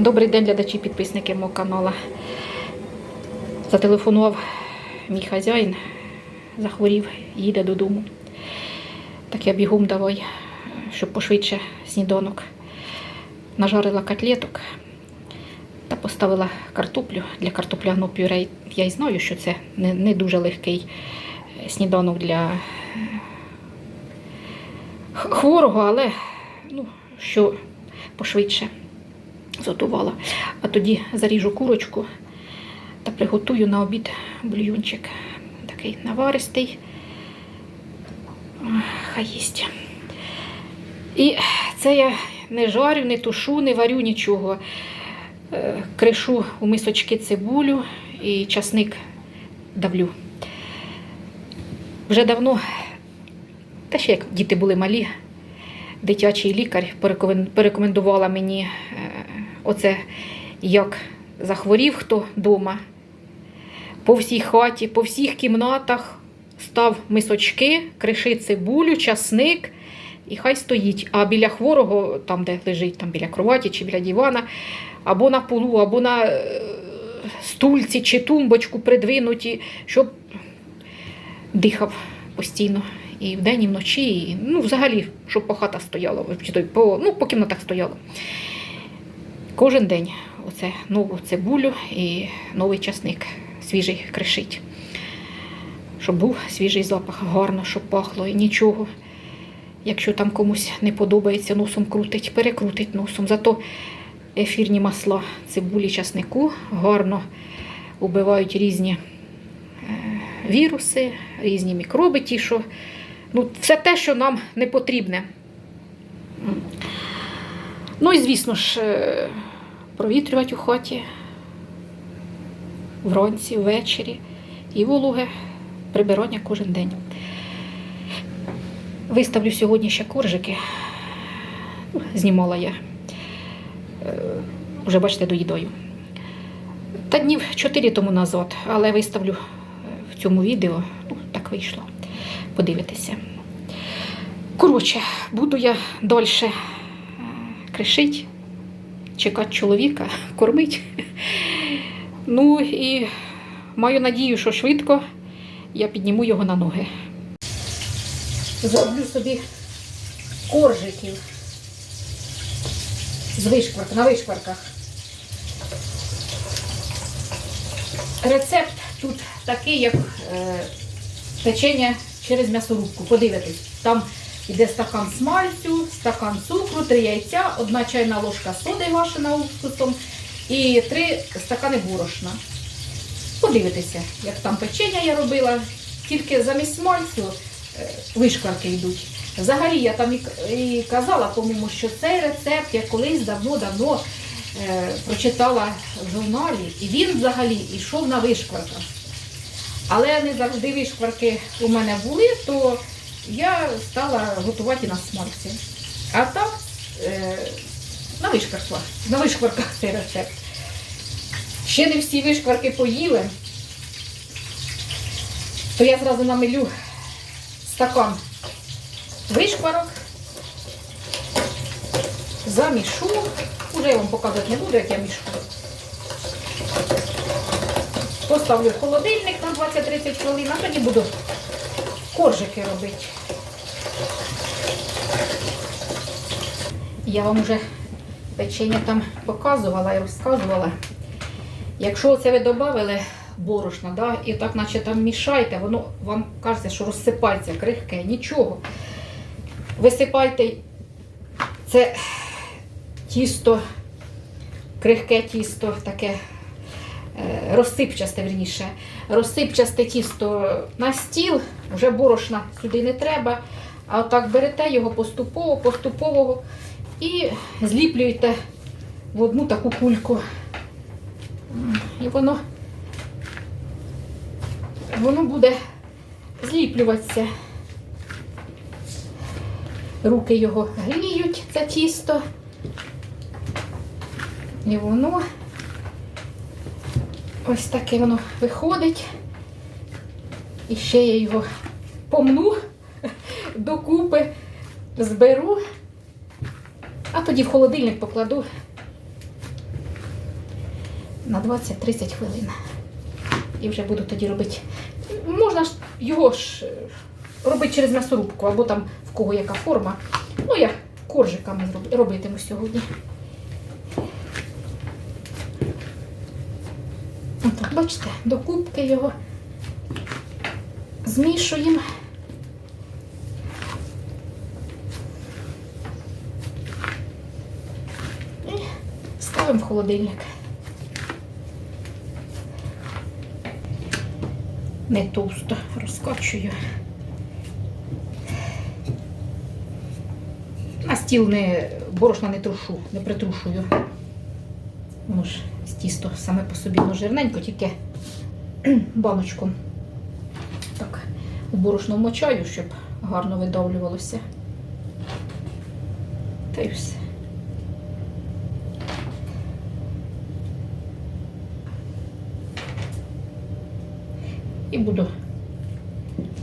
Добрий день, глядачі, підписники мого каналу. Зателефонував мій хазяїн, захворів, їде додому. Так я бігом давай, щоб пошвидше сніданок. Нажарила котлеток та поставила картоплю для картопляного пюре. Я й знаю, що це не, не дуже легкий е, сніданок для е, хворого, але ну, що пошвидше зготувала. А тоді заріжу курочку та приготую на обід бульйончик. Такий наваристий. Хай їсть. І це я не жарю, не тушу, не варю нічого. Е, Кришу у мисочки цибулю і часник давлю. Вже давно, та ще як діти були малі, дитячий лікар порекомен- порекомендувала мені е, оце, як захворів хто вдома. По всій хаті, по всіх кімнатах став мисочки, криши цибулю, часник, і хай стоїть. А біля хворого, там, де лежить, там біля кроваті чи біля дивана, або на полу, або на е, стульці чи тумбочку придвинуті, щоб дихав постійно. І вдень, і вночі, і, ну, взагалі, щоб по то по, ну, по кімнатах стояло. Кожен день оце нову цибулю і новий часник свіжий кришить. Щоб був свіжий запах, гарно, щоб пахло і нічого. Якщо там комусь не подобається, носом крутить, перекрутить носом. Зато ефірні масла цибулі, часнику гарно убивають різні е, віруси, різні мікроби, ті, що ну, все те, що нам не потрібне. Ну і звісно ж, е, провітрювати у хаті вранці, ввечері і вологе прибирання кожен день. Виставлю сьогодні ще коржики. Ну, Знімала я. Е, Вже бачите, доїдаю. Та днів 4 тому назад, але виставлю е, в цьому відео. Ну, так вийшло. Подивитися. Коротше, буду я далі кришить, чекати чоловіка, кормить. Ну і маю надію, що швидко я підніму його на ноги. Зроблю собі коржиків з вишкварк, на вишкварках. Рецепт тут такий, як е, печення через м'ясорубку. Подивитись, там йде стакан смальцю, стакан цукру, три яйця, одна чайна ложка соди вашена уксусом і три стакани борошна. Подивитися, як там печення я робила. Тільки замість смальцю е, вишкварки йдуть. Взагалі, я там і казала, по-моєму, що цей рецепт я колись давно-давно е, прочитала в журналі, і він взагалі йшов на вишкварках. Але не завжди вишкварки у мене були, то я стала готувати на смальці. А так е, на вишкварках, на вишкварках цей рецепт. Ще не всі вишкварки поїли, то я зразу намилю стакан вишкварок, замішу. Уже я вам показувати не буду, як я мішу. Поставлю холодильник на 20-30 хвилин, а тоді буду коржики робити. Я вам вже печення там показувала і розказувала. Якщо це ви додали борошна, да, і так наче там мішаєте, воно вам кажеться, що розсипається крихке, нічого. Висипайте це тісто, крихке тісто, таке е, розсипчасте, верніше, розсипчасте тісто на стіл, вже борошна сюди не треба. А отак берете його поступово, поступово і зліплюєте в одну таку кульку. І воно, воно буде зліплюватися. Руки його гріють, це тісто. І воно ось таке воно виходить. І ще я його помну докупи, зберу, а тоді в холодильник покладу на 20-30 хвилин. І вже буду тоді робити. Можна ж його ж е, робити через м'ясорубку, або там в кого яка форма. Ну, я коржиками робитиму сьогодні. Отак, бачите, до кубки його змішуємо. І ставимо в холодильник. Не товсто розкачую. На стіл не борошна не трушу, не притрушую. Воно ж тісто саме по собі воно жирненько, тільки баночку у борошно вмочаю, щоб гарно видавлювалося. Та й все. І буду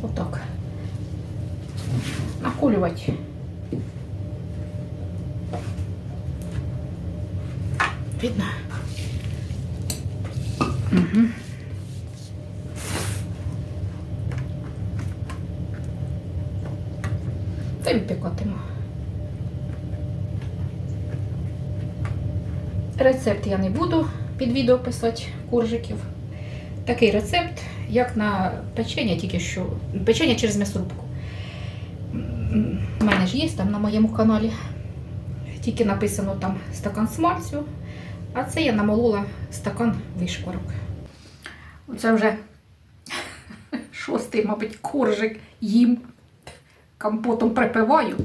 отак наколювати. Видно? Угу. Та й випікатиму. Рецепт я не буду під відео писати коржиків. Такий рецепт, як на печення, тільки що печення через м'ясорубку. У мене ж є там на моєму каналі. Тільки написано там стакан смальцю, а це я намолола стакан вишкварок. Оце вже шостий, мабуть, коржик їм компотом припиваю.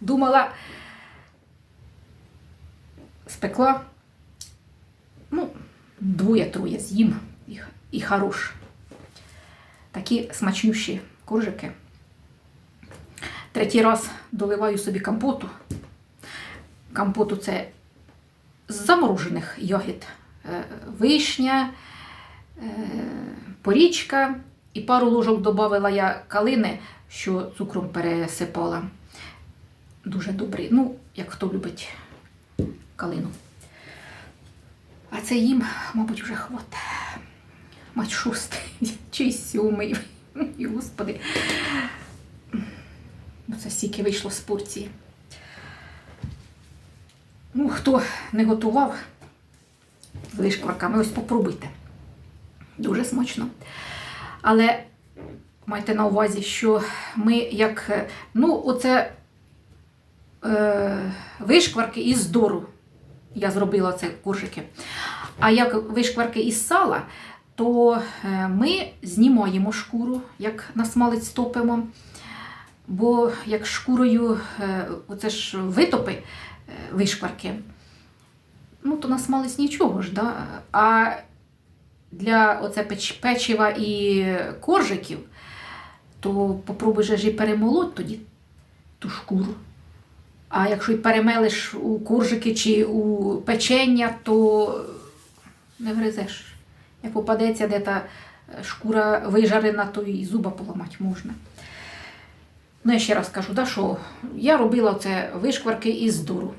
Думала, спекла, двоє-троє з'їм і, і хорош. Такі смачнющі коржики. Третій раз доливаю собі компоту. Компоту це з заморожених ягід. Е, Вишня, е, порічка і пару ложок додавала я калини, що цукром пересипала. Дуже добрий. Ну, як хто любить калину. А це їм, мабуть, вже хватить. Мать шостий чи сьомий. Господи. Ну, Це стільки вийшло з порції. Ну, хто не готував з вишкварками, ось попробуйте. Дуже смачно. Але майте на увазі, що ми як. Ну, оце е, вишкварки із дору. Я зробила це коржики. А як вишкварки із сала, то е, ми знімаємо шкуру, як на смалець топимо. Бо як шкурою, е, оце ж витопи е, вишкварки, ну то на смалець нічого ж. Да? А для оце печ- печива і коржиків, то попробуй же ж і перемолоть тоді ту шкуру. А якщо й перемелиш у коржики чи у печення, то не гризеш. Як попадеться де та шкура вижарена, то і зуба поламати можна. Ну, я ще раз кажу, да, що я робила це вишкварки із дуру.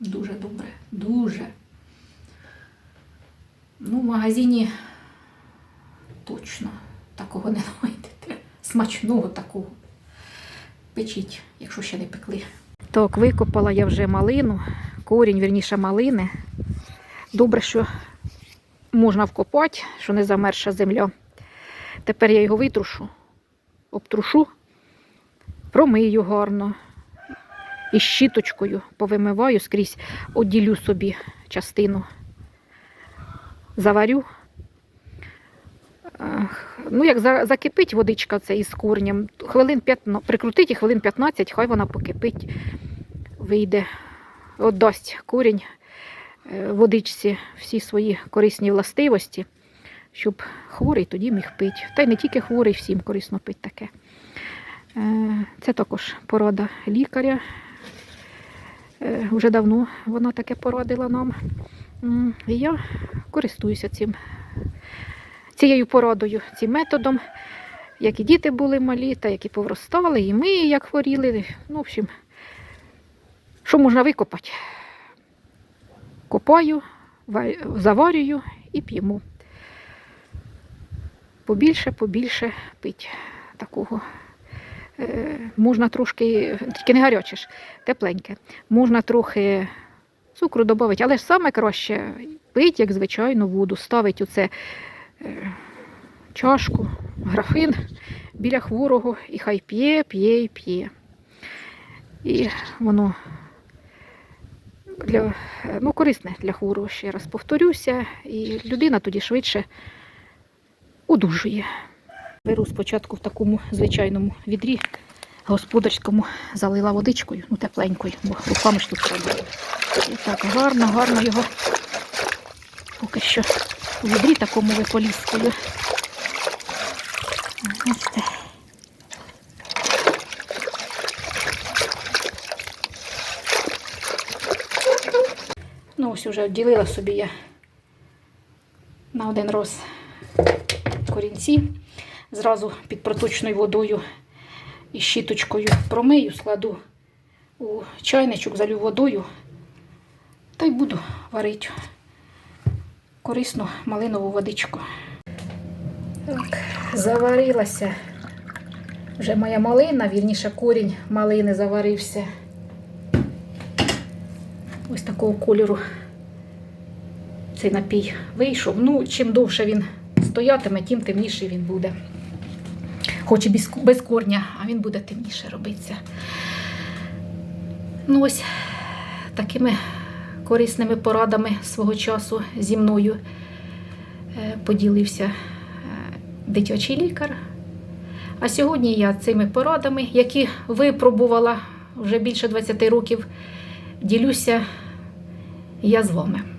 Дуже добре, дуже. Ну, в магазині точно такого не знайдете. Смачного такого. Печіть, якщо ще не пекли. Так, викопала я вже малину, корінь, вірніше малини. Добре, що можна вкопати, що не замерша земля. Тепер я його витрушу, обтрушу, промию гарно. І щіточкою повимиваю скрізь, одділю собі частину. Заварю. Ну, як закипить водичка це із корнем, хвилин 15, прикрутить і хвилин 15, хай вона покипить, вийде, отдасть корінь е, водичці всі свої корисні властивості, щоб хворий тоді міг пити. Та й не тільки хворий, всім корисно пити таке. Е, Це також порада лікаря. Е, Вже давно вона таке порадила нам. І я користуюся цим, цією порадою, цим методом. Як і діти були малі, та як і повростали, і ми як хворіли. Ну, в общем, що можна викопати? Копаю, заварюю і п'ємо. Побільше, побільше пить такого. Е, можна трошки, тільки не гаряче тепленьке. Можна трохи цукру додати, але ж саме краще пить, як звичайну воду, ставить оце е, чашку, графин біля хворого і хай п'є, п'є і п'є. І воно для, ну, корисне для хворого, ще раз повторюся, і людина тоді швидше одужує. Беру спочатку в такому звичайному відрі господарському залила водичкою, ну тепленькою, бо руками ж тут треба. Так гарно, гарно його поки що у відрі такому виполіскую. Бачите. Ну, ось вже відділила собі я на один роз корінці. Зразу під проточною водою і щіточкою промию, складу у чайничок, залю водою та й буду варити корисну малинову водичку. Так, заварилася вже моя малина, вірніше корінь малини заварився. Ось такого кольору цей напій вийшов. Ну, чим довше він стоятиме, тим темніший він буде. Хоч і без, корня, а він буде темніше робитися. Ну, ось такими корисними порадами свого часу зі мною е, поділився е, дитячий лікар. А сьогодні я цими порадами, які випробувала вже більше 20 років, ділюся я з вами.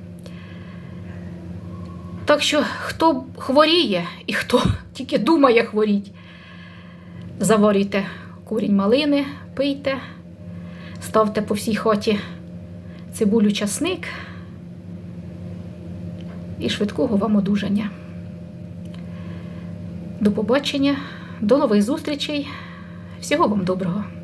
Так що, хто хворіє і хто тільки думає хворіть, заварюйте корінь малини, пийте, ставте по всій хаті цибулю часник і швидкого вам одужання. До побачення, до нових зустрічей. Всього вам доброго!